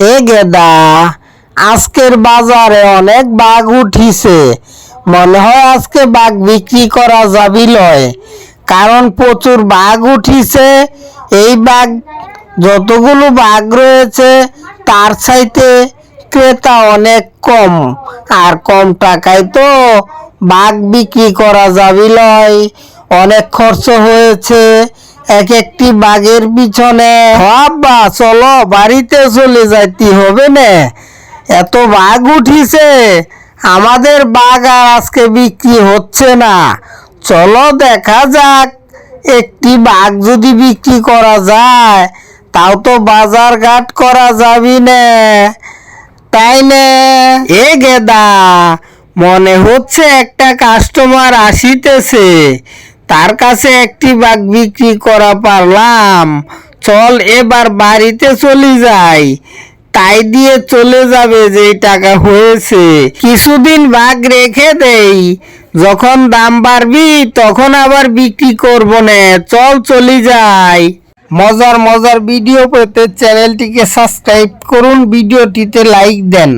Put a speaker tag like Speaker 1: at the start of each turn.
Speaker 1: এ গেদা, আজকের বাজারে অনেক বাঘ উঠিছে। মনে হয় আজকে বাঘ বিক্রি করা যাবি লয়। কারণ প্রচুর বাঘ উঠিছে। এই বাঘ, যতগুলো বাঘ রয়েছে, তার চাইতে ক্রেতা অনেক কম। আর কম টাকায় তো বাঘ বিক্রি করা যাবি লয়। অনেক খরচ হয়েছে। এক একটি বাঘের পিছনে। বাবা চলো, বাড়িতে চলে যাইতে হবে না। এত বাঘ উঠিছে। আমাদের বাঘ আর আজকে বিক্রি হচ্ছে না। চলো, দেখা যাক। একটি বাঘ যদি বিক্রি করা যায়, তাও তো বাজার ঘাট করা যাবি না। তাই না। এ গেদা, মনে হচ্ছে একটা কাস্টমার আসিতেছে। তার কাছে একটি বাঘ বিক্রি করা পারলাম। চল এবার বাড়িতে চলে যাই। তাই দিয়ে চলে যাবে যে টাকা হয়েছে। কিছুদিন বাঘ রেখে দেই। যখন দাম বাড়বি, তখন আবার বিক্রি করব না। চল চলে যাই। মজার মজার ভিডিও পেতে চ্যানেলটিকে সাবস্ক্রাইব করুন। ভিডিওটিতে লাইক দেন।